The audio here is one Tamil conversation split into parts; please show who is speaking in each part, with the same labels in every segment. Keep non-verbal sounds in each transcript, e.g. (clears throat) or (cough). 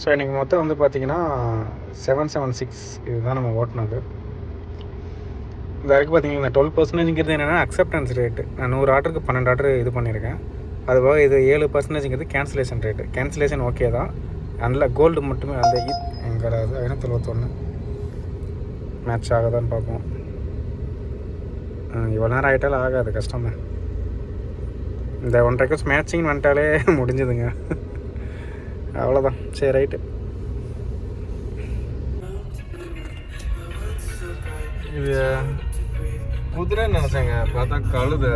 Speaker 1: ஸோ இன்றைக்கி மொத்தம் வந்து பார்த்தீங்கன்னா செவன் செவன் சிக்ஸ் இதுதான் நம்ம ஓட்டினது. இது வரைக்கும் பார்த்தீங்கன்னா இந்த டுவெல் பர்சன்டேஜ்ங்கிறது என்னென்னா அக்செப்டன்ஸ் ரேட்டு நான் நூறு ஆர்டருக்கு பன்னெண்டு ஆர்டர் இது பண்ணியிருக்கேன். அதுபோக இது ஏழு பர்சன்டேஜ்ங்கிறது கேன்சலேஷன் ரேட்டு கேன்சலேஷன் ஓகே தான். அதில் கோல்டு மட்டுமே அந்த எங்கிறது ஐநூற்றி எழுபத்தொன்று மேட்ச் ஆகுதான்னு பார்ப்போம். இவ்வளோ நேரம் ஆகிட்டாலும் ஆகாது கஷ்டம். தான் இந்த ஒன் கோஸ் மேட்சிங் வந்துட்டாலே முடிஞ்சுதுங்க. அவ்வளோதான் சரி ரைட்டு இது குதிரைன்னு நினச்சேங்க. பார்த்தா கழுது.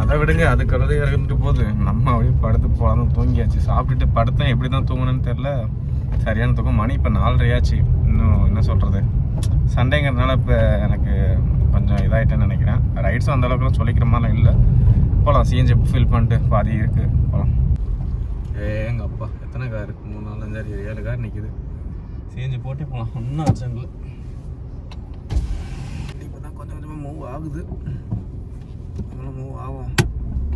Speaker 1: அதை விடுங்க அது கழுதையாக இருந்துட்டு போகுது. நம்ம அப்படியே படுத்து போகலாம் தூங்கியாச்சு. சாப்பிட்டுட்டு படுத்தேன். எப்படி தான் தூங்கணும்னு தெரில சரியான தூக்கம். மணி இப்போ நாலரையாச்சு. இன்னும் என்ன சொல்கிறது சண்டேங்கிறதுனால இப்போ எனக்கு கொஞ்சம் இதாகிட்டேன்னு நினைக்கிறேன். ரைட்ஸும் அந்த அளவுக்குலாம் சொல்லிக்கிற மாதிரிலாம் இல்லை. போகலாம் சிஎன்ஜி ஃபில் பண்ணிட்டு பாதி இருக்குது போகலாம் ஏங்க அப்பா எத்தனை கார் இருக்குது மூணு நாலு அஞ்சாறு ஏழு கார் நிற்கிது சேஞ்சு போட்டே போகலாம் ஒன்றும் ஆப்ஷன் இப்போ தான் கொஞ்சம் கொஞ்சமாக மூவ் ஆகுது. நம்மளும் மூவ் ஆகும்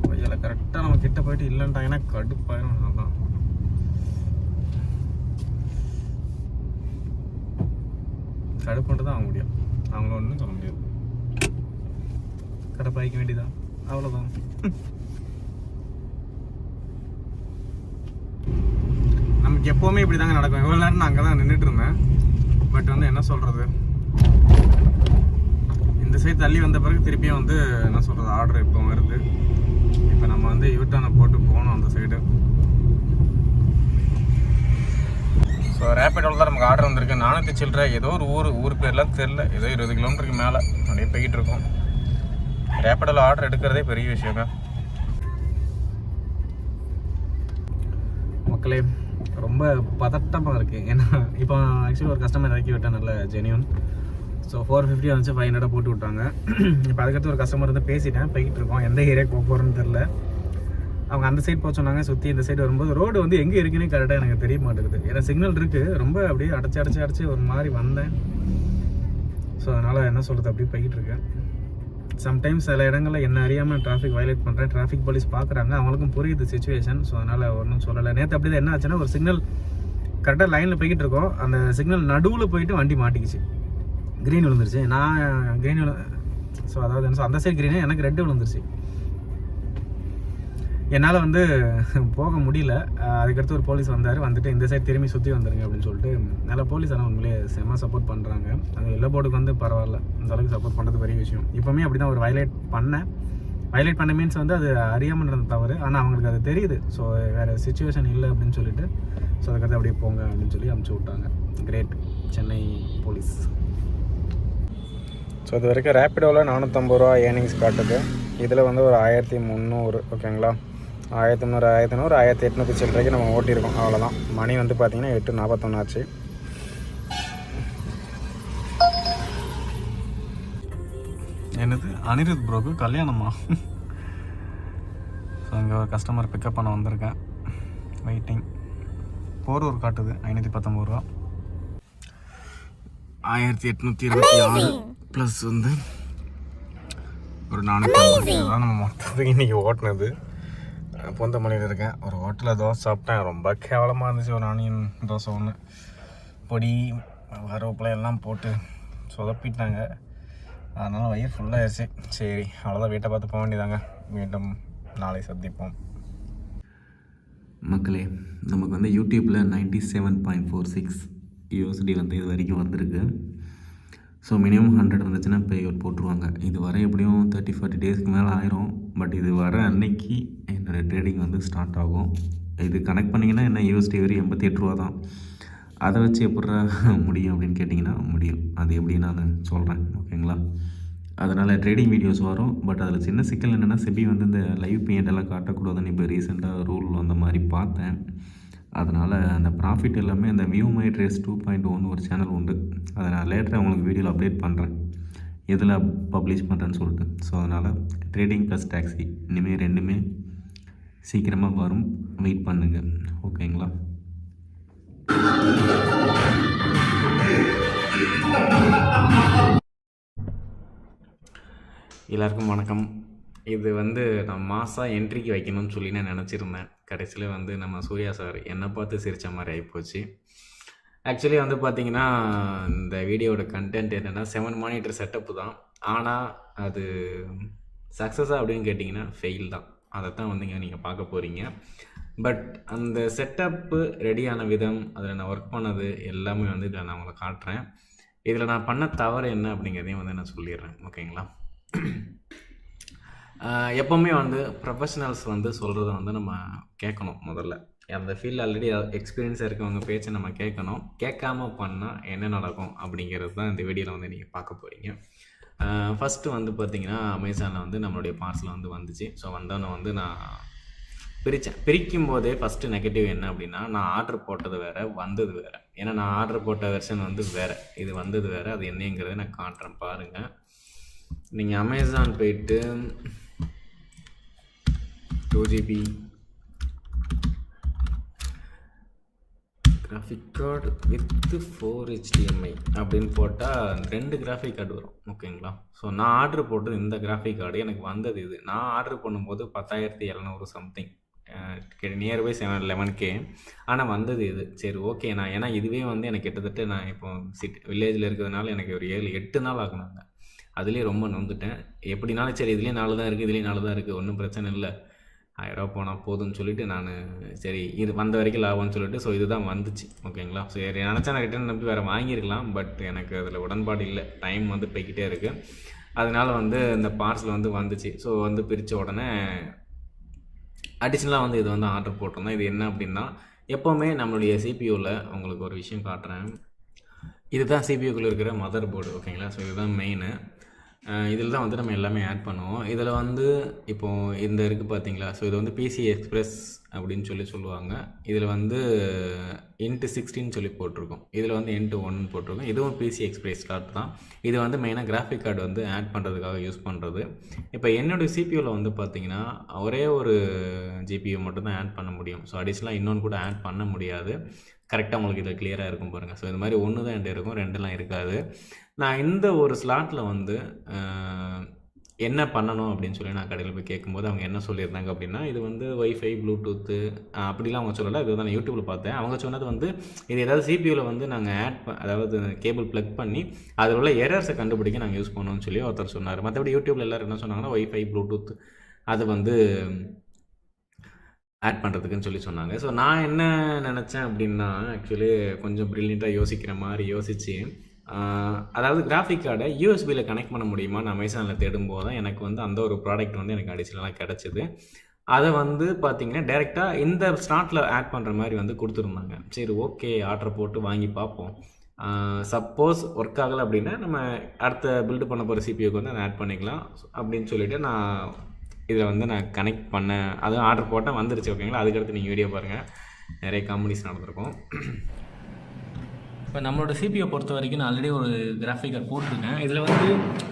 Speaker 1: கொய்யால கரெக்டாக நம்ம கிட்ட போயிட்டு இல்லைன்ட்டாங்கன்னா கடுப்பாயிரும் அதான். கடுப்புன்ட்டு தான் ஆக முடியும். அவங்கள ஒன்றும் சொல்ல முடியாது. கடுப்பாய்க்க வேண்டியதான் அவ்வளோதான் எப்போவுமே இப்படி தாங்க நடக்கும். இவ்வளோ நேரம் நான் அங்கே தான் நின்றுட்டு இருந்தேன். பட் வந்து என்ன சொல்கிறது இந்த சைடு தள்ளி வந்த பிறகு திருப்பியும் வந்து என்ன சொல்கிறது ஆர்டர் இப்போ வருது. இப்போ நம்ம வந்து யூட்டானை போட்டு போகணும் அந்த சைடு ஸோ ரேப்பிடோவில் தான் நமக்கு ஆர்டர் வந்திருக்கு. நானூற்றி சில்லற ஏதோ ஒரு ஊர் ஊர் பேர்லாம் தெரில ஏதோ இருபது கிலோமீட்டருக்கு மேலே. அப்படியே போய்கிட்டு இருக்கோம். ரேப்பிடோவில் ஆர்டர் எடுக்கிறதே பெரிய விஷயங்க. மக்களே ரொம்ப பதட்டமாக இருக்குது ஏன்னா இப்போ ஆக்சுவலி ஒரு கஸ்டமர் இறக்கி விட்டேன் நல்ல ஜெனியூன் ஸோ ஃபோர் ஃபிஃப்டி வந்துச்சு ஃபைவ் ஹண்ட்ரட் போட்டு விட்டாங்க. (clears throat) இப்போ அதுக்கடுத்து ஒரு கஸ்டமர் வந்து பேசிட்டேன் போய்கிட்டு இருக்கோம். எந்த ஏரியாவுக்கு போக போகிறோன்னு தெரில அவங்க அந்த சைடு போக சொன்னாங்க சுற்றி இந்த சைடு வரும்போது ரோடு வந்து எங்கே இருக்குன்னே கரெக்டாக எனக்கு தெரிய மாட்டேங்குது. ஏன்னா சிக்னல் இருக்குது ரொம்ப அப்படியே அடைச்சி அடைச்சி அடைச்சி ஒரு மாதிரி வந்தேன். ஸோ அதனால் என்ன சொல்கிறது அப்படியே போய்கிட்டு இருக்கேன். சம்டைம்ஸ் சில இடங்களில் என்ன அறியாமல் டிராஃபிக் வயலேட் பண்ணுறேன் டிராஃபிக் போலீஸ் பார்க்குறாங்க அவங்களுக்கும் புரியுது சுச்சுவேஷன் ஸோ அதனால் ஒன்றும் சொல்லலை. நேற்று அப்படி தான் என்ன ஆச்சுன்னா ஒரு சிக்னல் கரெக்டாக லைனில் போய்கிட்டு இருக்கோம். அந்த சிக்னல் நடுவில் போயிட்டு வண்டி மாட்டிக்கிச்சு. க்ரீன் விழுந்துருச்சு. நான் க்ரீன் விழு ஸோ அதாவது என்ன அந்த சைடு க்ரீனு எனக்கு ரெட்டு விழுந்துருச்சு. என்னால் வந்து போக முடியல. அதுக்கடுத்து ஒரு போலீஸ் வந்தார். வந்துட்டு இந்த சைடு திரும்பி சுற்றி வந்துருங்க அப்படின்னு சொல்லிட்டு நல்ல போலீஸ் ஆனால் உண்மையிலே செம்ம சப்போர்ட் பண்ணுறாங்க அது எல்லோ போர்டுக்கு வந்து பரவாயில்ல. இந்த அளவுக்கு சப்போர்ட் பண்ணுறது பெரிய விஷயம். இப்போவுமே அப்படி தான் ஒரு வயலேட் பண்ணேன். வயலேட் பண்ண மீன்ஸ் வந்து அது அறியாமல் நடந்த தவறு. ஆனால் அவங்களுக்கு அது தெரியுது. ஸோ வேறு சுச்சுவேஷன் இல்லை அப்படின்னு சொல்லிட்டு ஸோ அதுக்கடுத்து அப்படியே போங்க அப்படின்னு சொல்லி அமுச்சு விட்டாங்க. Great Chennai police. ஸோ இது வரைக்கும் ரேப்பிடோவில் நானூற்றம்பது ரூபா ஏர்னிங்ஸ் காட்டுது. இதில் வந்து ஒரு ஆயிரத்தி முந்நூறு ஓகேங்களா ஆயிரத்தி முந்நூறு ஆயிரத்தி நூறு ஆயிரத்தி எட்நூற்றி சில்லறைக்கு நம்ம ஓட்டியிருக்கோம். அவ்வளோதான் மணி வந்து பார்த்தீங்கன்னா எட்டு நாற்பத்தொன்று ஆச்சு. என்னது? அனிருத் ப்ரோக்கு கல்யாணமா? ஸோ இங்கே ஒரு கஸ்டமர் பிக்கப் பண்ண வந்திருக்கேன். வெயிட்டிங் போரூர் காட்டுது. ஐநூற்றி பத்தொம்பது ரூபா. ஆயிரத்தி எட்நூற்றி இருபத்தி ஆறு ப்ளஸ் வந்து ஒரு நானூற்றி தான் நம்ம மொத்தத்துக்கு இன்றைக்கி ஓட்டினது. பொந்தமலையில் இருக்கேன். ஒரு ஹோட்டலில் தோசை சாப்பிட்டேன். ரொம்ப கேவலமாக இருந்துச்சு ஒரு ஆனியன் தோசை ஒன்று பொடி கருவேப்பிலை எல்லாம் போட்டு சொதப்பிட்டாங்க. அதனால் வயிறு ஃபுல்லாகிடுச்சு சரி அவ்வளோதான் வீட்டை பார்த்து போக வேண்டியதாங்க. மீண்டும் நாளை சந்திப்போம்.
Speaker 2: மக்களே நமக்கு வந்து யூடியூப்பில் ninety seven point four six USD வந்து இது வரைக்கும் வந்திருக்கு. ஸோ மினிமம் ஹண்ட்ரட் வந்துச்சுன்னா பே அவுட் போட்டுருவாங்க. இது வரை எப்படியும் தேர்ட்டி ஃபார்ட்டி டேஸ்க்கு மேலே ஆயிரும். பட் இது வர அன்னைக்கு என்னோடய ட்ரேடிங் வந்து ஸ்டார்ட் ஆகும். இது கனெக்ட் பண்ணிங்கன்னா என்ன யூஎஸ்டி வரி எண்பத்தி எட்டு ரூபா தான். அதை வச்சு எப்பட்றா முடியும் அப்படின்னு கேட்டிங்கன்னா முடியும். அது எப்படி நான் சொல்கிறேன் ஓகேங்களா? அதனால் ட்ரேடிங் வீடியோஸ் வரும். பட் அதில் சின்ன சிக்கல் என்னென்னா செபி வந்து இந்த லைவ் பிஎட் எல்லாம் காட்டக்கூடாதுன்னு இப்போ ரீசெண்டாக ரூல் அந்த மாதிரி பார்த்தேன். அதனால் அந்த ப்ராஃபிட் எல்லாமே அந்த view my trace two point ஒன்று ஒரு சேனல் உண்டு. அதை நான் லேட்டராக உங்களுக்கு வீடியோவில் அப்டேட் பண்ணுறேன் எதில் பப்ளிஷ் பண்ணுறேன்னு சொல்லிட்டு. ஸோ அதனால் ட்ரேடிங் ப்ளஸ் டேக்ஸி இனிமேல் ரெண்டுமே சீக்கிரமாக வரும். வெயிட் பண்ணுங்கள் ஓகேங்களா
Speaker 1: எல்லாருக்கும் வணக்கம்.
Speaker 2: இது வந்து நான் மாதம் என்ட்ரிக்கு வைக்கணும்னு சொல்லி நான் நினச்சிருந்தேன். கடைசியில் வந்து நம்ம சூர்யா சார் என்னை பார்த்து சிரித்த மாதிரி ஆகிப்போச்சு ஆக்சுவலி வந்து பார்த்தீங்கன்னா இந்த வீடியோட கண்டென்ட் என்னென்னா செவன் மானிட்டர் செட்டப்பு தான். ஆனால் அது சக்ஸஸா அப்படின்னு கேட்டிங்கன்னா ஃபெயில் தான். அதை தான் வந்துங்க நீங்கள் பார்க்க போகிறீங்க பட் அந்த செட்டப்பு ரெடியான விதம் அதில் நான் ஒர்க் பண்ணது எல்லாமே வந்து இதில் நான் உங்களை காட்டுறேன். இதில் நான் பண்ண தவறு என்ன அப்படிங்கிறதையும் வந்து நான் சொல்லிடுறேன். ஓகேங்களா? (clears throat) எப்போவுமே வந்து ப்ரொஃபஷனல்ஸ் வந்து சொல்கிறத வந்து நம்ம கேட்கணும் முதல்ல. அந்த ஃபீல்டில் ஆல்ரெடி எக்ஸ்பீரியன்ஸாக இருக்கவங்க பேச்சை நம்ம கேட்கணும். கேட்காம பண்ணால் என்ன நடக்கும் அப்படிங்கிறது தான் இந்த வீடியோவில் வந்து நீங்கள் பார்க்க போகிறீங்க ஃபஸ்ட்டு வந்து பார்த்தீங்கன்னா அமேசானில் வந்து நம்மளுடைய பார்சல் வந்து வந்துச்சு. ஸோ வந்தோன்னே வந்து நான் பிரித்தேன் பிரிக்கும் போதே ஃபஸ்ட்டு நெகட்டிவ் என்ன அப்படின்னா நான் ஆர்டர் போட்டது வேறு வந்தது வேறு. ஏன்னா நான் ஆர்டர் போட்ட வெர்ஷன் வந்து வேறு. இது வந்தது வேறு அது என்னங்கிறத நான் காட்டுறேன். பாருங்கள் நீங்கள் அமேசான் போயிட்டு two GB graphic card with four HDMI அப்படின்னு போட்டால் ரெண்டு கிராஃபிக் கார்டு வரும் ஓகேங்களா ஸோ நான் ஆர்டர் போட்டது இந்த கிராஃபிக் கார்டு எனக்கு வந்தது இது. நான் ஆர்டர் பண்ணும்போது பத்தாயிரத்தி இரநூறு something nearby seven eleven K ஆனால் வந்தது இது. சரி ஓகே நான். ஏன்னா இதுவே வந்து எனக்கு கிட்டத்தட்ட நான் இப்போ சிட்டி வில்லேஜில் இருக்கிறதுனால எனக்கு ஒரு ஏழு எட்டு நாள் ஆகுனாங்க அதுலேயே ரொம்ப நொந்துட்டேன். எப்படினாலும் சரி இதுலேயே நாலு தான் இருக்குது இதுலேயே நாலு தான் இருக்குது ஒன்றும் பிரச்சனை இல்லை. ஆயிரம் போனால் போதும்னு சொல்லிட்டு நான் சரி இது வந்த வரைக்கும் லாபம்னு சொல்லிட்டு ஸோ இதுதான் வந்துச்சு ஓகேங்களா? சரி நினச்சா நான் ரிட்டர்ன் நம்பி வேறு வாங்கியிருக்கலாம் பட் எனக்கு அதில் உடன்பாடு இல்லை. டைம் வந்து போய்கிட்டே இருக்குது அதனால் வந்து இந்த பார்சல் வந்து வந்துச்சு. ஸோ வந்து பிரித்த உடனே அடிஷ்னலாக வந்து இது வந்து ஆர்டர் போட்டிருந்தோம். இது என்ன அப்படின்னா எப்போவுமே நம்மளுடைய சிபியூவில் உங்களுக்கு ஒரு விஷயம் காட்டுறேன். இதுதான் சிபியூக்குள்ளே இருக்கிற மதர் போர்டு ஓகேங்களா? ஸோ இதுதான் மெயினு இதில் தான் வந்து நம்ம எல்லாமே ஆட் பண்ணுவோம். இதில் வந்து இப்போது இந்த இருக்குது பார்த்தீங்களா? ஸோ இது வந்து பிசி எக்ஸ்பிரஸ் அப்படின்னு சொல்லி சொல்லுவாங்க. இதில் வந்து இன்ட்டு சிக்ஸ்டின்னு சொல்லி போட்டிருக்கோம். இதில் வந்து இன்ட்டு ஒன் போட்டிருக்கோம். இதுவும் பிசி எக்ஸ்பிரஸ் கார்டு தான். இது வந்து மெயினாக கிராஃபிக் கார்டு வந்து ஆட் பண்ணுறதுக்காக யூஸ் பண்ணுறது இப்போ என்னுடைய சிபியூவில் வந்து பார்த்தீங்கன்னா ஒரே ஒரு ஜிபியூ மட்டும்தான் ஆட் பண்ண முடியும். ஸோ அடிஷ்னலாக இன்னொன்று கூட ஆட் பண்ண முடியாது. கரெக்டாக உங்களுக்கு இதில் கிளியராக இருக்கும் பாருங்கள் ஸோ இந்த மாதிரி ஒன்று தான் என்கிட்ட இருக்கும். ரெண்டுலாம் இருக்காது. நான் இந்த ஒரு ஸ்லாட்டில் வந்து என்ன பண்ணணும் அப்படின்னு சொல்லி நான் கடையில் போய் கேட்கும்போது அவங்க என்ன சொல்லியிருந்தாங்க அப்படின்னா இது வந்து ஒய்ஃபை ப்ளூடூத்து அப்படிலாம் அவங்க சொல்லலை. இது வந்து நான் யூடியூப்பில் பார்த்தேன். அவங்க சொன்னது வந்து இது ஏதாவது சிபியூவில் வந்து நாங்கள் ஆட் அதாவது கேபிள் ப்ளக் பண்ணி அதில் உள்ள எரர்ஸை கண்டுபிடிக்க நாங்கள் யூஸ் பண்ணோம்னு சொல்லி ஒருத்தர் சொன்னார். மற்றபடி யூடியூப்பில் எல்லோரும் என்ன சொன்னாங்கன்னா ஒய்ஃபை ப்ளூடூத் அது வந்து ஆட் பண்ணுறதுக்குன்னு சொல்லி சொன்னாங்க. ஸோ நான் என்ன நினச்சேன் அப்படின்னா ஆக்சுவலி கொஞ்சம் ப்ரில்லியண்ட்டாக யோசிக்கிற மாதிரி யோசித்து அதாவது கிராஃபிக் கார்டை யூஎஸ்பியில் கனெக்ட் பண்ண முடியுமான்னு அமேசானில் தேடும்போது தான் எனக்கு வந்து அந்த ஒரு ப்ராடக்ட் வந்து எனக்கு அடிஷனலாக கிடச்சிது. அதை வந்து பார்த்தீங்கன்னா டேரெக்டாக இந்த ஸ்லாட்டில் ஆட் பண்ணுற மாதிரி வந்து கொடுத்துருந்தாங்க. சரி ஓகே ஆர்டர் போட்டு வாங்கி பார்ப்போம். சப்போஸ் ஒர்க் ஆகலை அப்படின்னா நம்ம அடுத்த பில்டு பண்ண போகிற சிபியூக்கு வந்து அதை ஆட் பண்ணிக்கலாம் அப்படின்னு சொல்லிவிட்டு நான் இதில் வந்து நான் கனெக்ட் பண்ணேன். அதுவும் ஆர்டர் போட்டால் வந்துருச்சு ஓகேங்களா அதுக்கடுத்து நீங்கள் வீடியோ பாருங்கள் நிறைய காமெடிஸ் நடந்திருக்கும். இப்போ நம்மளோட சிபியை பொறுத்த வரைக்கும் நான் ஆல்ரெடி ஒரு கிராஃபிக் கார்டு போட்டிருக்கேன். இதில் வந்து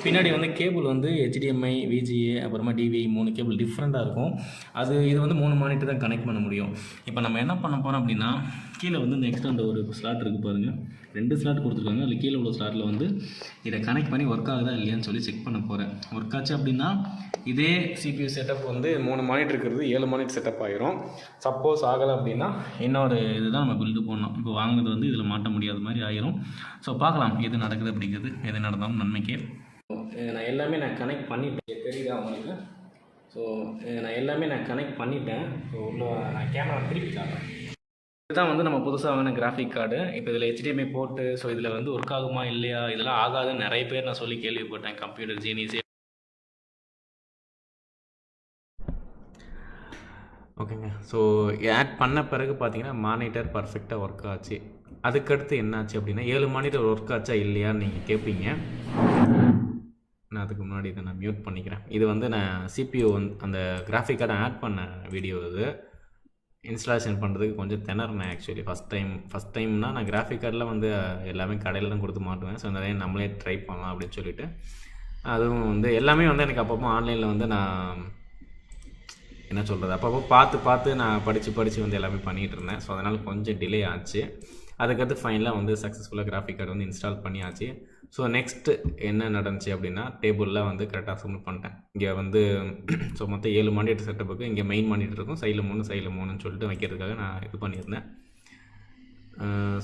Speaker 2: பின்னாடி வந்து கேபிள் வந்து ஹெச்டிஎம்ஐ விஜிஏ அப்புறமா டிவி மூணு கேபிள் டிஃப்ரெண்ட்டாக இருக்கும். அது இது வந்து மூணு மானிட்டர் தான் கனெக்ட் பண்ண முடியும். இப்போ நம்ம என்ன பண்ண போகிறோம் அப்படின்னா கீழே வந்து இந்த அந்த ஒரு ஸ்லாட் இருக்குது பாருங்கள் ரெண்டு ஸ்லாட் கொடுத்துருக்காங்க. அதில் கீழே உள்ள ஸ்லாட்டில் வந்து இதை கனெக்ட் பண்ணி ஒர்க் ஆகுதா இல்லையான்னு சொல்லி செக் பண்ண போகிறேன் ஒர்க் ஆச்சு அப்படின்னா இதே சிபியூ செட்டப் வந்து மூணு மானிட் இருக்கிறது ஏழு மானிட் செட்டப் ஆயிரும். சப்போஸ் ஆகலை அப்படின்னா இன்னொரு இதுதான் நம்ம பில்டு பண்ணோம் இப்போ வாங்கினது வந்து இதில் மாட்ட முடியாத மாதிரி ஆயிரும். ஸோ பார்க்கலாம் எது நடக்குது அப்படிங்கிறது எது நடந்தாலும் நன்மைக்கே. நான் எல்லாமே நான் கனெக்ட் பண்ணிட்டேன். தெரியுதா உங்களுக்கு? ஸோ நான் எல்லாமே நான் கனெக்ட் பண்ணிட்டேன். ஸோ உள்ள நான் கேமரா திருப்பி காட்டுறேன். இதுதான் வந்து நம்ம புதுசாக வாங்கின கிராஃபிக் கார்டு இப்போ இதில் ஹெச்டிஎம்ஐ போட்டு ஸோ இதில் வந்து ஒர்க் ஆகுமா இல்லையா? இதெல்லாம் ஆகாதுன்னு நிறைய பேர் நான் சொல்லி கேள்விப்பட்டேன். கம்ப்யூட்டர் ஜீனிஸே ஓகேங்க ஸோ ஆட் பண்ண பிறகு பார்த்தீங்கன்னா மானிட்டர் பர்ஃபெக்டாக ஒர்க் ஆச்சு. அதுக்கடுத்து என்னாச்சு அப்படின்னா ஏழு மானிட்டர் ஒர்க் ஆச்சா இல்லையான்னு நீங்கள் கேட்பீங்க நான் அதுக்கு முன்னாடி இதை நான் மியூட் பண்ணிக்கிறேன். இது வந்து நான் சிபியூ வந்து அந்த கிராஃபிக் கார்டை ஆட் பண்ண வீடியோ இது. இன்ஸ்டாலேஷன் பண்ணுறதுக்கு கொஞ்சம் திணறினேன் ஆக்சுவலி ஃபஸ்ட் டைம் ஃபஸ்ட் டைம்னா நான் கிராஃபிக் கார்டில் வந்து எல்லாமே கடையில் தான் கொடுத்து மாட்டுவேன். ஸோ இந்த டைம் நம்மளே ட்ரை பண்ணலாம் அப்படின்னு சொல்லிட்டு அதுவும் வந்து எல்லாமே வந்து எனக்கு அப்பப்போ ஆன்லைனில் வந்து நான் என்ன சொல்கிறது அப்பப்போ பார்த்து பார்த்து நான் படித்து படித்து வந்து எல்லாமே பண்ணிகிட்டு இருந்தேன். ஸோ அதனால் கொஞ்சம் டிலே ஆச்சு. அதுக்கடுத்து ஃபைனலாக வந்து சக்ஸஸ்ஃபுல்லாக கிராஃபிக் கார்டு வந்து இன்ஸ்டால் பண்ணியாச்சு. ஸோ நெக்ஸ்ட்டு என்ன நடந்துச்சு அப்படின்னா டேபிளில் வந்து கரெக்டாக அசம்பிள் பண்ணிட்டேன். இங்கே வந்து (clears throat) ஸோ மொத்தம் ஏழு மானிட்டர் செட்டப்புக்கு இங்கே மெயின் மானிட்டர் இருக்கும். சைடில் மூணு சைடில் மூணுன்னு சொல்லிட்டு வைக்கிறதுக்காக நான் இது பண்ணியிருந்தேன்.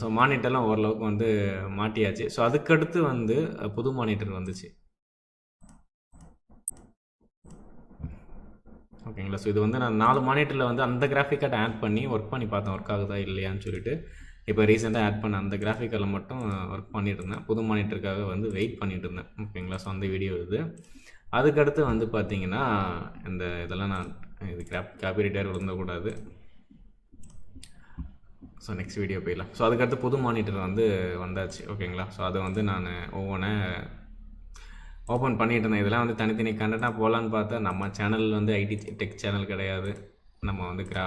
Speaker 2: ஸோ மானிட்டர்லாம் ஓரளவுக்கு வந்து மாட்டியாச்சு. ஸோ அதுக்கடுத்து வந்து புது மானிட்டர் வந்துச்சு. ஓகேங்களா? ஸோ இது வந்து நான் நாலு மானிட்டரில் வந்து அந்த கிராஃபிக் கார்டு ஆட் பண்ணி ஒர்க் பண்ணி பார்த்தேன். ஒர்க் ஆகுதா இல்லையான்னு சொல்லிட்டு. இப்போ ரீசெண்டாக ஆட் பண்ண அந்த கிராஃபிக் மட்டும் ஒர்க் பண்ணிகிட்டு இருந்தேன் புது மானிட்டருக்காக வந்து வெயிட் பண்ணிகிட்டு இருந்தேன் ஓகேங்களா ஸோ அந்த வீடியோ இது. அதுக்கடுத்து வந்து பார்த்தீங்கன்னா இந்த இதெல்லாம் நான் இது கிராப் காப்பிரைட்டர் விழுந்தக்கூடாது. ஸோ நெக்ஸ்ட் வீடியோ போயிடலாம். ஸோ அதுக்கடுத்து புது மானிட்டர் வந்து வந்தாச்சு. ஓகேங்களா ஸோ அதை வந்து நான் ஒவ்வொன்றே ஓப்பன் பண்ணிகிட்டு இருந்தேன் இதெல்லாம் வந்து தனித்தனி கண்டென்ட்டாக போகலான்னு பார்த்தா நம்ம சேனல் வந்து ஐடி டெக் சேனல் கிடையாது. நம்ம வந்து கிரா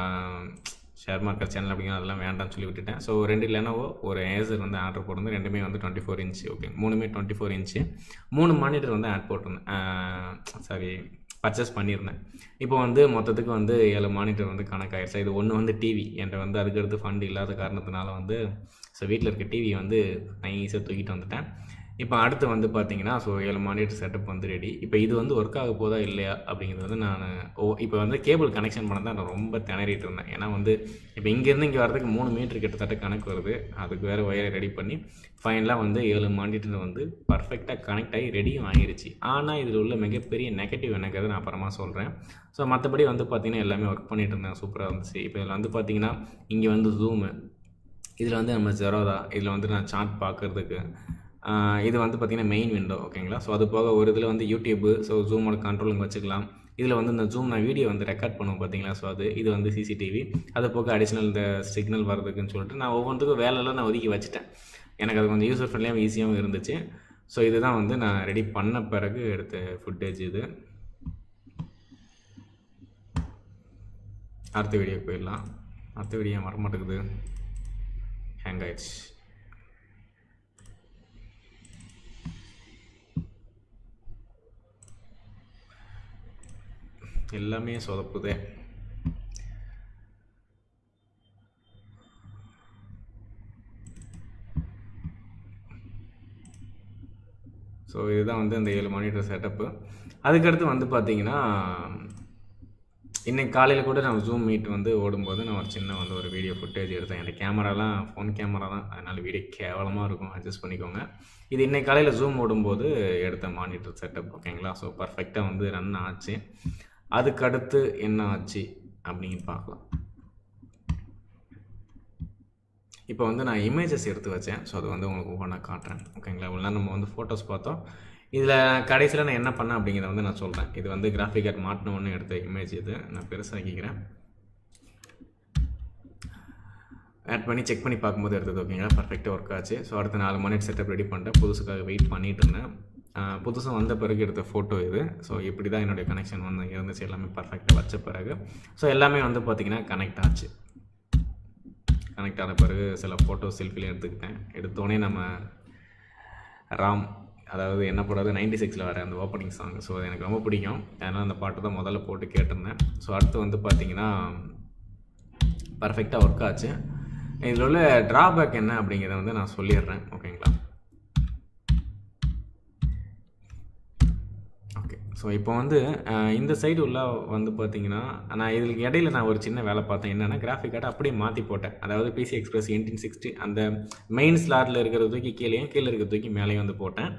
Speaker 2: ஷேர் மார்க்கெட் சேனல் அப்படிங்கிற அதெல்லாம் வேண்டாம்னு சொல்லி விட்டுட்டேன் ஸோ ரெண்டு லெனோவோ ஒரு ஏசர் வந்து ஆர்டர் போட்டிருந்தேன் ரெண்டுமே வந்து டுவெண்ட்டி ஃபோர் இன்ச்சு ஓகே மூணுமே டுவெண்ட்டி ஃபோர் இன்ச்சு மூணு மானிட்டர் வந்து ஆட் போட்டிருந்தேன். சாரி பர்ச்சேஸ் பண்ணியிருந்தேன். இப்போ வந்து மொத்தத்துக்கு வந்து ஏழு மானிட்டர் வந்து கணக்காயிருச்சு. இது ஒன்று வந்து டிவி என்கிட்ட வந்து அதுக்கடுத்து ஃபண்ட் இல்லாத காரணத்தினால வந்து ஸோ வீட்டில் இருக்க டிவி வந்து நைஸாக தூக்கிட்டு வந்துட்டேன். இப்போ அடுத்து வந்து பார்த்தீங்கன்னா ஸோ ஏழு மானிட்டர் செட்டப் வந்து ரெடி இப்போ இது வந்து ஒர்க் ஆக போதா இல்லையா அப்படிங்கிறது வந்து நான் ஓ இப்போ வந்து கேபிள் கனெக்ஷன் பண்ண தான் நான் ரொம்ப திணறிட்டு இருந்தேன். ஏன்னா வந்து இப்போ இங்கேருந்து இங்கே வரதுக்கு மூணு மீட்டர் கிட்டத்தட்ட கணக்கு வருது. அதுக்கு வேறு ஒயரை ரெடி பண்ணி ஃபைனலாக வந்து ஏழு மானிட்டர் வந்து பர்ஃபெக்டாக கனெக்ட் ஆகி ரெடியும் ஆகிருச்சு. ஆனால் இதில் உள்ள மிகப்பெரிய நெகட்டிவ் என்னங்கிறத நான் அப்புறமா சொல்கிறேன் ஸோ மற்றபடி வந்து பார்த்திங்கன்னா எல்லாமே ஒர்க் பண்ணிட்டு இருந்தேன். சூப்பராக இருந்துச்சு. இப்போ இதில் வந்து பார்த்திங்கன்னா இங்கே வந்து ஜூமு இதில் வந்து நம்ம ஜெரோதா இதில் வந்து நான் சார்ட் பார்க்குறதுக்கு இது வந்து பார்த்திங்கன்னா மெயின் விண்டோ ஓகேங்களா ஸோ அது போக ஒரு இதில் வந்து யூடியூப்பு ஸோ ஜூமோட கண்ட்ரோலிங் வச்சுக்கலாம். இதில் வந்து இந்த ஜூம் நான் வீடியோ வந்து ரெக்கார்ட் பண்ணுவோம் பார்த்தீங்களா ஸோ அது இது வந்து சிசிடிவி அது போக அடிஷ்னல் இந்த சிக்னல் வர்றதுக்குன்னு சொல்லிட்டு நான் ஒவ்வொன்றுக்கும் வேலையெல்லாம் நான் ஒதுக்கி வச்சுட்டேன். எனக்கு அது கொஞ்சம் யூஸ்ஃபுல் ஃப்ரெண்ட்லியாகவும் ஈஸியாகவும் இருந்துச்சு. ஸோ இதுதான் வந்து நான் ரெடி பண்ண பிறகு எடுத்த ஃபுட்டேஜ் இது. அடுத்த வீடியோ போயிடலாம். அடுத்த வீடியோ வர மாட்டேங்குது ஹேங் ஆயிடுச்சு. எல்லாமே சொதப்புதே. ஸோ இதுதான் வந்து அந்த ஏழு மானிட்டர் செட்டப்பு அதுக்கடுத்து வந்து பார்த்தீங்கன்னா இன்றைக்கி காலையில் கூட நான் ஜூம் மீட் வந்து ஓடும்போது நான் ஒரு சின்ன வந்து ஒரு வீடியோ ஃபுட்டேஜ் எடுத்தேன். என் கேமராலாம் ஃபோன் கேமரா தான் அதனால் வீடியோ கேவலமாக இருக்கும். அட்ஜஸ்ட் பண்ணிக்கோங்க. இது இன்றைக்கி காலையில் ஜூம் ஓடும்போது எடுத்த மானிட்டர் செட்டப் ஓகேங்களா ஸோ பர்ஃபெக்டாக வந்து ரன் ஆச்சு. அதுக்கடுத்து என்ன ஆச்சு அப்படின்னு பார்க்கலாம். இப்போ வந்து நான் இமேஜஸ் எடுத்து வச்சேன். ஸோ அது வந்து உங்களுக்கு ஒவ்வொன்றா காட்டுறேன். ஓகேங்களா இவ்வளோ நம்ம வந்து ஃபோட்டோஸ் பார்த்தோம். இதில் கடைசியில் நான் என்ன பண்ணேன் அப்படிங்கிறத வந்து நான் சொல்கிறேன் இது வந்து கிராஃபிக் கார்டு மாட்டினோன்னு எடுத்த இமேஜ் இது. நான் பெருசாக்கிக்கிறேன் ஆட் பண்ணி செக் பண்ணி பார்க்கும்போது எடுத்தது ஓகேங்களா பர்ஃபெக்டாக ஒர்க் ஆச்சு. ஸோ அடுத்த நாலு மணி செட்டப் ரெடி பண்ணிட்டேன். புதுசுக்காக வெயிட் பண்ணிகிட்டு இருந்தேன். புதுசாக வந்த பிறகு எடுத்த ஃபோட்டோ இது. ஸோ இப்படி தான் என்னுடைய கனெக்ஷன் வந்து இருந்துச்சு. எல்லாமே பர்ஃபெக்டாக வச்ச பிறகு. ஸோ எல்லாமே வந்து பார்த்திங்கன்னா கனெக்ட் ஆச்சு. கனெக்ட் ஆன பிறகு சில ஃபோட்டோ செல்ஃபிலையும் எடுத்துக்கிட்டேன். எடுத்தோடனே நம்ம ராம் அதாவது என்ன போடாது நைன்டி சிக்ஸில் வர அந்த ஓப்பனிங் சாங் ஸோ அது எனக்கு ரொம்ப பிடிக்கும். அதனால் அந்த பாட்டு தான் முதல்ல போட்டு கேட்டிருந்தேன். ஸோ அடுத்து வந்து பார்த்திங்கன்னா பர்ஃபெக்டாக ஒர்க் ஆச்சு. இதில் உள்ள ட்ராபேக் என்ன அப்படிங்கிறத வந்து நான் சொல்லிடுறேன். ஓகேங்களா ஓகே ஸோ இப்போ வந்து இந்த சைடு உள்ள வந்து பார்த்தீங்கன்னா நான் இதுக்கு இடையில நான் ஒரு சின்ன வேலை பார்த்தேன். என்னென்னா கிராஃபிக் கார்டு அப்படியே மாற்றி போட்டேன். அதாவது பிசி எக்ஸ்பிரஸ் எயிட்டீன் சிக்ஸ்டி அந்த மெயின் ஸ்லாட்டில் இருக்கிற தூக்கி கீழேயும் கீழே இருக்கிற தூக்கி மேலேயும் வந்து போட்டேன்.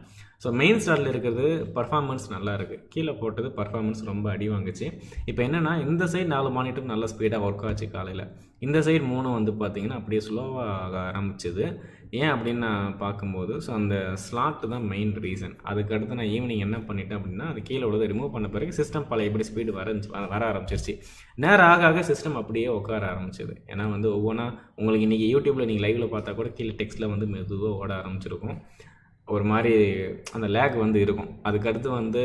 Speaker 2: ஸோ மெயின் ஸ்லாட்டில் இருக்கிறது பர்ஃபார்மன்ஸ் நல்லா இருக்குது கீழே போட்டது பர்ஃபார்மன்ஸ் ரொம்ப அடி வாங்குச்சு. இப்போ என்னென்னா இந்த சைடு நாலு மானிட்டர் நல்ல ஸ்பீடாக ஒர்க் ஆச்சு காலையில். இந்த சைடு மூணு வந்து பார்த்தீங்கன்னா அப்படியே ஸ்லோவாக ஆக ஆரம்பிச்சது. ஏன் அப்படின்னு நான் பார்க்கும்போது ஸோ அந்த ஸ்லாட்டு தான் மெயின் ரீசன் அதுக்கடுத்து நான் ஈவினிங் என்ன பண்ணிட்டேன் அப்படின்னா அது கீழே உள்ளதை ரிமூவ் பண்ண பிறகு சிஸ்டம் பல எப்படி ஸ்பீடு வர வர ஆரம்பிச்சிருச்சு. நேரம் ஆக ஆக சிஸ்டம் அப்படியே உட்கார ஆரம்பிச்சது. ஏன்னா வந்து ஒவ்வொன்றா உங்களுக்கு இன்றைக்கி யூடியூப்பில் நீங்கள் லைவில் பார்த்தா கூட கீழே டெக்ஸ்ட்டில் வந்து மெதுவாக ஓட ஆரம்பிச்சிருக்கும். ஒரு மாதிரி அந்த லேக் வந்து இருக்கும். அதுக்கடுத்து வந்து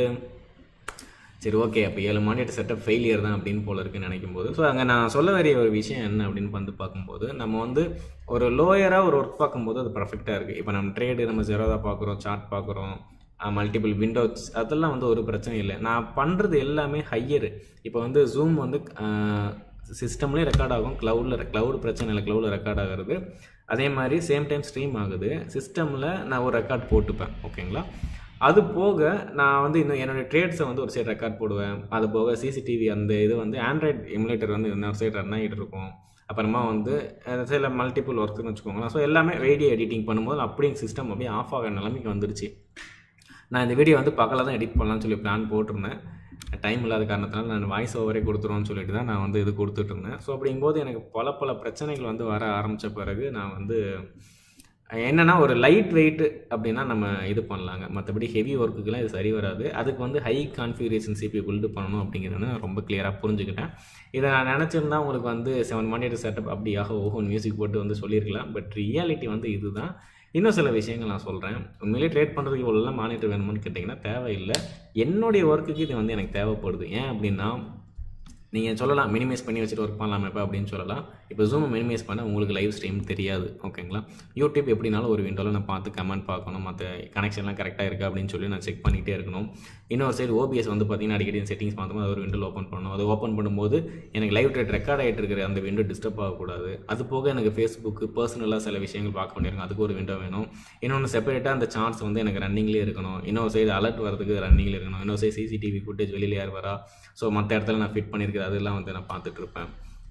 Speaker 2: சரி ஓகே அப்போ ஏழு மானிட்டர் செட்டப் ஃபெயிலியர் தான் அப்படின்னு போல இருக்குன்னு நினைக்கும் போது ஸோ அங்கே நான் சொல்ல வேண்டிய ஒரு விஷயம் என்ன அப்படின்னு வந்து பார்க்கும்போது நம்ம வந்து ஒரு லோயராக ஒரு ஒர்க் பார்க்கும்போது அது பர்ஃபெக்டாக இருக்குது இப்போ நம்ம ட்ரேடு நம்ம ஜெரோதா பார்க்குறோம் சார்ட் பார்க்குறோம் மல்டிபிள் விண்டோஸ் அதெல்லாம் வந்து ஒரு பிரச்சனை இல்லை. நான் பண்ணுறது எல்லாமே ஹையரு இப்போ வந்து ஜூம் வந்து சிஸ்டம்லேயும் ரெக்கார்ட் ஆகும் க்ளவுடில் க்ளவுட் பிரச்சனை இல்லை க்ளவுடில் ரெக்கார்ட் ஆகிறது. அதே மாதிரி சேம் டைம் ஸ்ட்ரீம் ஆகுது. சிஸ்டமில் நான் ஒரு ரெக்கார்ட் போட்டுப்பேன் ஓகேங்களா அது போக நான் வந்து இன்னும் என்னுடைய ட்ரேட்ஸை வந்து ஒரு சைடு ரெக்கார்ட் போடுவேன். அது போக சிசிடிவி அந்த இது வந்து ஆண்ட்ராய்ட் எமுலேட்டர் வந்து இன்னொரு சைடு ரன் ஆகிட்டு இருக்கும். அப்புறமா வந்து சில மல்டிபிள் ஒர்க்குன்னு வச்சுக்கோங்களேன். ஸோ எல்லாமே வீடியோ எடிட்டிங் பண்ணும்போது அப்படியே சிஸ்டம் அப்படியே ஆஃப் ஆகிற நிலைமைக்கு வந்துருச்சு. நான் இந்த வீடியோ வந்து பக்கத்தில் தான் எடிட் பண்ணலாம்னு சொல்லி பிளான் போட்டிருந்தேன். டைம் இல்லாத காரணத்தினால நான் வாய்ஸ் ஓவரே கொடுத்துருவோன்னு சொல்லிட்டு தான் நான் வந்து இது கொடுத்துட்டு இருந்தேன். ஸோ அப்படிங்கும்போது எனக்கு பல பல பிரச்சனைகள் வந்து வர ஆரம்பித்த பிறகு நான் வந்து என்னென்னா ஒரு லைட் வெயிட் அப்படின்னா நம்ம இது பண்ணலாங்க. மற்றபடி ஹெவி ஒர்க்குக்கெல்லாம் இது சரி வராது. அதுக்கு வந்து ஹை கான்ஃபிகரேஷன் சிபி பில்டு பண்ணணும் அப்படிங்கிறத நான் ரொம்ப கிளியராக புரிஞ்சுக்கிட்டேன். இதை நான் நினச்சிருந்தா உங்களுக்கு வந்து செவன் மானிட்டர் செட்டப் அப்படியாக ஓஹோ மியூசிக் போட்டு வந்து சொல்லியிருக்கலாம். பட் ரியாலிட்டி வந்து இதுதான். இன்னும் சில விஷயங்கள் நான் சொல்கிறேன் உண்மையிலே ட்ரேட் பண்ணுறதுக்கு இவ்வளோலாம் மானிட்டர் வேணுமான்னு கேட்டிங்கன்னா தேவையில்லை. என்னுடைய ஒர்க்குக்கு இது வந்து எனக்கு தேவைப்படுது. ஏன் அப்படின்னா நீங்கள் சொல்லலாம் மினிமைஸ் பண்ணி வச்சுட்டு ஒர்க் பண்ணலாமே இப்போ அப்படின்னு சொல்லலாம். இப்போ ஜூமை மினிமைஸ் பண்ண உங்களுக்கு லைவ் ஸ்ட்ரீம் தெரியாது ஓகேங்களா யூடியூப் எப்படினாலும் ஒரு விண்டோவில் நான் பார்த்து கமெண்ட் பார்க்கணும் மற்ற கனெக்ஷன்லாம் கரெக்டாக இருக்குது அப்படின்னு சொல்லி நான் செக் பண்ணிகிட்டே இருக்கணும். இன்னொரு சைடு ஓபிஎஸ் வந்து பார்த்தீங்கன்னா அடிக்கடி செட்டிங்ஸ் பார்த்தோம் அது ஒரு விண்டோ ஓப்பன் பண்ணணும். அதை ஓப்பன் பண்ணும்போது எனக்கு லைவ் ட்ரேட் ரெக்கார்ட் ஆகிட்டு இருக்கிற அந்த விண்டோ டிஸ்டர்ப் ஆகக்கூடாது. அது போக எனக்கு ஃபேஸ்புக்கு பர்சனலாக சில விஷயங்கள் பார்க்க வேண்டியிருக்கும். அதுக்கு ஒரு விண்டோ வேணும். இன்னொன்று செப்பரேட்டாக அந்த சார்ட்ஸ் வந்து எனக்கு ரன்னிங்லேயே இருக்கணும். இன்னொரு சைடு அலர்ட் வரதுக்கு ரன்னிங்கில் இருக்கணும். இன்னொரு சைடு சிசிடிவி ஃபுட்டேஜ் வெளியில் யார் வரா? ஸோ மற்ற இடத்துல நான் ஃபிட் பண்ணியிருக்கிறது அதெல்லாம் வந்து நான் பார்த்துட்டு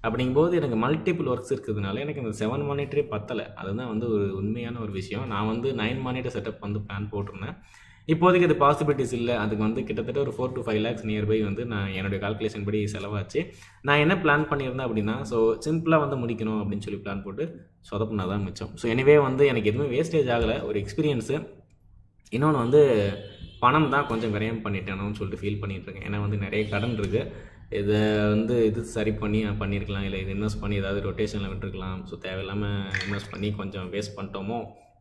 Speaker 2: அப்படிங்கும்போது எனக்கு மல்டிபிள் ஒர்க்ஸ் இருக்கிறதுனால எனக்கு இந்த செவன் மானிட்டரே பத்தலை. அதுதான் வந்து ஒரு உண்மையான ஒரு விஷயம். நான் வந்து நைன் மானிட்டர் செட்டப் வந்து பிளான் போட்டிருந்தேன். இப்போதைக்கு அது பாசிபிலிட்டிஸ் இல்லை. அதுக்கு வந்து கிட்டத்தட்ட ஒரு four to five lakhs nearby வந்து நான் என்னுடைய கால்குலேஷன் படி செலவாச்சு. நான் என்ன பிளான் பண்ணியிருந்தேன் அப்படின்னா ஸோ சிம்பிளாக வந்து முடிக்கணும் அப்படின்னு சொல்லி பிளான் போட்டு சொதப்புனா தான் மிச்சம். ஸோ எனிவே வந்து எனக்கு எதுவுமே வேஸ்டேஜ் ஆகலை. ஒரு எக்ஸ்பீரியன்ஸு இன்னொன்று வந்து பணம் தான் கொஞ்சம் விரயம் பண்ணிட்டேனோன்னு சொல்லிட்டு ஃபீல் பண்ணிட்டு இருக்கேன். ஏன்னா வந்து நிறைய கடன் இருக்குது இதை வந்து இது சரி பண்ணி பண்ணியிருக்கலாம் இல்லை இது இன்வெஸ்ட் பண்ணி ஏதாவது ரொட்டேஷனில் விட்டுருக்கலாம். ஸோ தேவையில்லாமல் இன்வெஸ்ட் பண்ணி கொஞ்சம் வேஸ்ட் பண்ணிட்டோமோ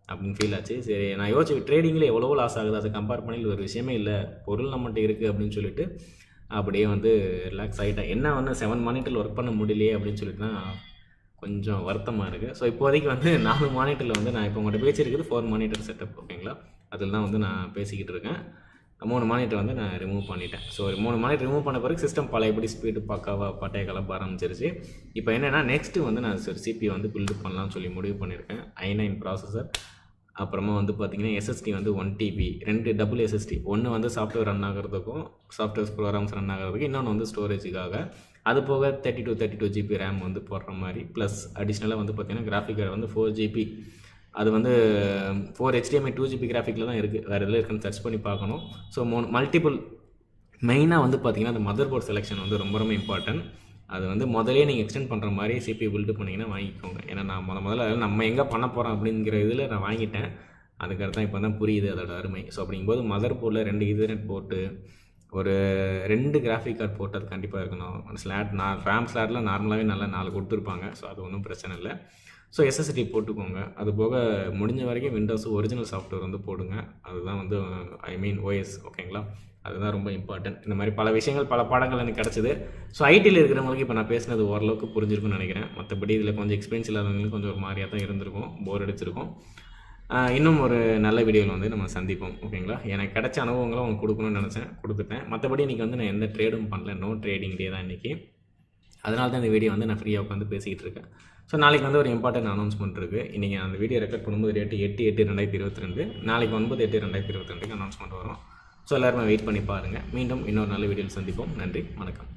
Speaker 2: அப்படின்னு ஃபீல் ஆச்சு. சரி நான் யோசிச்சு ட்ரேடிங்கில் எவ்வளோ லாஸ் ஆகுது? அதை கம்பேர் பண்ணி ஒரு விஷயமே இல்லை. பொருள் நம்மகிட்ட இருக்குது அப்படின்னு சொல்லிட்டு அப்படியே வந்து ரிலாக்ஸ் ஆகிட்டேன் என்ன வந்து செவன் மானிட்டரில் ஒர்க் பண்ண முடியலையே அப்படின்னு சொல்லிட்டு தான் கொஞ்சம் வருத்தமாக இருக்குது ஸோ இப்போதைக்கு வந்து (laughs) நாலு மானிட்டரில் வந்து நான் இப்போ உங்கள்கிட்ட பேசியிருக்குது ஃபோர் மானிட்டர் செட்டப் ஓகேங்களா அதில் தான் வந்து நான் பேசிக்கிட்டு இருக்கேன். மூணு மானிட்டர் வந்து நான் ரிமூவ் பண்ணிட்டேன். ஸோ ஒரு மூணு மானிட்டர் ரிமூவ் பண்ண பிறகு சிஸ்டம் பழையபடி ஸ்பீடு பக்காவாக பட்டைய கலப்ப ஆரம்பிச்சிருச்சு. இப்போ என்னென்னா நெக்ஸ்ட்டு வந்து நான் சிபி வந்து பில்டு பண்ணலாம்னு சொல்லி முடிவு பண்ணியிருக்கேன். ஐ நைன் ப்ராசஸர் அப்புறமா வந்து பார்த்தீங்கன்னா எஸ்எஸ்டி வந்து ஒன் டிபி ரெண்டு டபுள் எஸ்எஸ்டி ஒன்று வந்து சாஃப்ட்வேர் ரன் ஆகிறதுக்கும் சாஃப்ட்வேர் ப்ரோக்ராம்ஸ் ரன் ஆகிறதுக்கும் இன்னொன்று வந்து ஸ்டோரேஜுக்காக அது போக thirty two thirty two GB RAM வந்து போடுற மாதிரி. ப்ளஸ் அடிஷ்னலாக வந்து பார்த்தீங்கன்னா கிராஃபிக் கார்டு வந்து ஃபோர் ஜிபி அது வந்து ஃபோர் ஹெச்டிஎம்ஐ டூ ஜிபி கிராஃபிக்கில் தான் இருக்குது வேறு எதில் இருக்குன்னு சர்ச் பண்ணி பார்க்கணும். ஸோ மோ மல்டிபிள் மெயினாக வந்து பார்த்தீங்கன்னா அந்த மதர் போர்ட் செலெக்ஷன் வந்து ரொம்ப ரொம்ப இம்பார்ட்டன்ட் அது வந்து முதலே நீங்கள் எக்ஸ்டெண்ட் பண்ணுற மாதிரி சிபி பில்டு பண்ணிங்கன்னா வாங்கிக்கோங்க. ஏன்னா நான் முத முதல்ல நம்ம எங்கே பண்ண போகிறோம் அப்படிங்கிற இதில் நான் வாங்கிட்டேன். அதுக்கடுத்து தான் இப்போ தான் புரியுது அதோட அருமை. ஸோ அப்படிங்கும்போது மதர் போர்டில் ரெண்டு ஈதர்நெட் போட்டு ஒரு ரெண்டு கிராஃபிக் கார்டு போட்டு அது கண்டிப்பாக இருக்கணும். ஸ்லாட் நான் ரேம் ஸ்லாட்டில் நார்மலாகவே நல்லா நாலு கொடுத்துருப்பாங்க. ஸோ அது ஒன்றும் பிரச்சனை இல்லை. ஸோ எஸ்எஸ்டி போட்டுக்கோங்க. அது போக முடிஞ்ச வரைக்கும் விண்டோஸ் ஒரிஜினல் சாஃப்ட்வேர் வந்து போடுங்க. அதுதான் வந்து ஐ மீன் ஓஎஸ் ஓகேங்களா அதுதான் ரொம்ப இம்பார்ட்டன்ட் இந்த மாதிரி பல விஷயங்கள் பல பாடங்கள் எனக்கு கிடச்சிது. ஸோ ஐடியில் இருக்கிறவங்களுக்கு இப்போ நான் பேசினது ஓரளவுக்கு புரிஞ்சிருக்கும்னு நினைக்கிறேன். மற்றபடி இதில் கொஞ்சம் எக்ஸ்பீரியன்ஸ் இல்லாதவங்களுக்கு கொஞ்சம் ஒரு மாதிரியாக தான் இருந்திருக்கும். போர் அடிச்சிருக்கும். Uh, இன்னும் ஒரு நல்ல வீடியோவில் வந்து நம்ம சந்திப்போம். ஓகேங்களா எனக்கு கிடைச்ச அனுபவங்களை உங்களுக்கு கொடுக்கணும்னு நினச்சேன். கொடுத்துட்டேன். மற்றபடி இன்றைக்கி வந்து நான் எந்த ட்ரேடும் பண்ணல. நோ ட்ரேடிங் டே தான் இன்றைக்கி அதனால தான் இந்த வீடியோ வந்து நான் ஃப்ரீயாக உட்காந்து பேசிக்கிட்டு இருக்கேன். ஸோ நாளைக்கு வந்து ஒரு இம்பார்ட்டன்ட் அனௌன்ஸ்மெண்ட் இருக்குது இன்றைக்கி அந்த வீடியோ ரெக்கார்ட் பண்ணும்போது ரேட்டு எட்டு எட்டு ரெண்டாயிரத்தி இருபத்தி ரெண்டு நாளைக்கு ஒன்பது எட்டு ரெண்டாயிரத்தி இருபத்தி ரெண்டுக்கு அனௌன்ஸ்மெண்ட் வரும். ஸோ எல்லாருமே வெயிட் பண்ணி பாருங்கள் மீண்டும் இன்னொரு நல்ல வீடியோவில் சந்திப்போம். நன்றி. வணக்கம்.